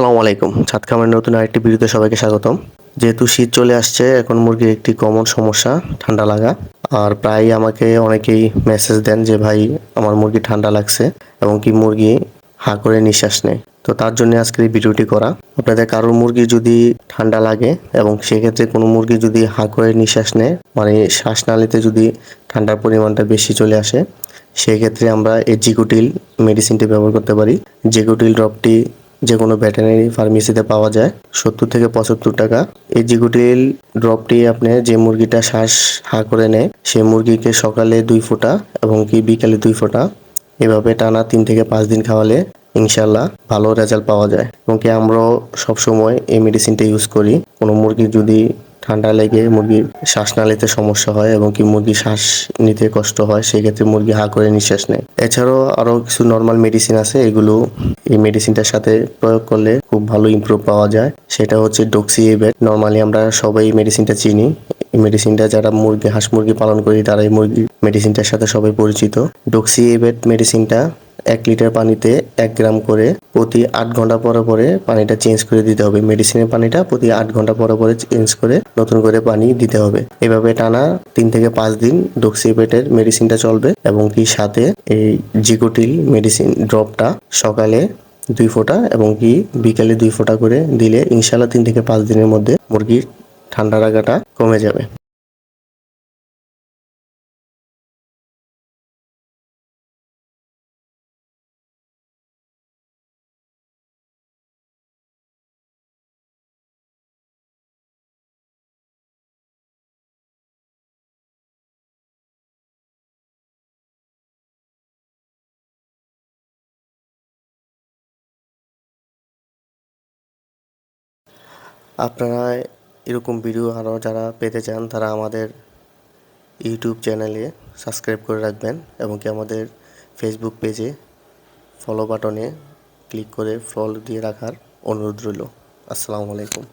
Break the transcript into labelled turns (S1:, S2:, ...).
S1: আসসালামু আলাইকুম। ছাদ খামারের নতুন আরেকটি ভিডিওতে সবাইকে স্বাগতম। যেহেতু শীত চলে আসছে, এখন মুরগির একটি কমন সমস্যা, ঠান্ডা লাগা। আর প্রায় আমাকে অনেকেই মেসেজ দেন যে, ভাই, আমার মুরগি ঠান্ডা লাগছে এবং কি মুরগি হা করে নিঃশ্বাস নেয়? তো তার জন্য আজকের এই ভিডিওটি করা। আপনাদের কারোর মুরগি যদি ঠান্ডা লাগে এবং সেক্ষেত্রে কোনো মুরগি যদি হা করে নিঃশ্বাস নেয় মানে শ্বাসনালীতে যদি ঠান্ডার পরিমাণটা বেশি চলে আসে, সেক্ষেত্রে আমরা এই জিকুটিল মেডিসিনটি ব্যবহার করতে পারি। জিকুটিল ড্রপটি যে কোনো ভেটেনারি ফার্মেসিতে পাওয়া যায়। সত্তর থেকে পঁচাত্তর টাকা। এই জিগুটিল ড্রপটি আপনি যে মুরগিটা শ্বাস হা করে নেয়, সেই মুরগিকে সকালে দুই ফোঁটা এবং কি বিকালে দুই ফোঁটা এভাবে টানা তিন থেকে পাঁচ দিন খাওয়ালে ইনশাল্লাহ ভালো রেজাল্ট পাওয়া যায়। এবং কি আমরাও সবসময় এই মেডিসিনটা ইউজ করি। কোনো মুরগির যদি ঠান্ডা লেগে মুরগির শ্বাস শ্বাসনালীতে সমস্যা হয় এবং কি মুরগি শ্বাস নিতে কষ্ট হয়, সেক্ষেত্রে মুরগি হা করে নিঃশ্বাস নেয়। এছাড়াও আরও কিছু নর্মাল মেডিসিন আছে, এগুলো এই মেডিসিনটার সাথে প্রয়োগ করলে খুব ভালো ইমপ্রুভ পাওয়া যায়। সেটা হচ্ছে ডক্সি এবেট নর্মালি আমরা সবাই মেডিসিনটা চিনি। এই মেডিসিনটা যারা মুরগি, হাঁস মুরগি পালন করি তারা এই মুরগি মেডিসিনটার সাথে সবাই পরিচিত। ডক্সি এবেট মেডিসিনটা এক লিটার পানিতে এক গ্রাম করে প্রতি আট ঘণ্টা পরে পরে পানিটা চেঞ্জ করে দিতে হবে। মেডিসিনের পানিটা প্রতি আট ঘণ্টা পরে পরে চেঞ্জ করে নতুন করে পানি দিতে হবে। এভাবে টানা তিন থেকে পাঁচ দিন ডক্সিপেটের মেডিসিনটা চলবে এবং কি সাথে এই জিকোটিল মেডিসিন ড্রপটা সকালে দুই ফোঁটা এবং কি বিকালে দুই ফোঁটা করে দিলে ইনশাল্লাহ তিন থেকে পাঁচ দিনের মধ্যে মুরগির ঠান্ডা লাগাটা কমে যাবে। আপনারা এরকম ভিডিও আরও যারা পেতে চান, তারা আমাদের ইউটিউব চ্যানেলে সাবস্ক্রাইব করে রাখবেন এবং কি আমাদের ফেসবুক পেজে ফলো বাটনে ক্লিক করে ফলো দিয়ে রাখার অনুরোধ রইল। আসসালামু আলাইকুম।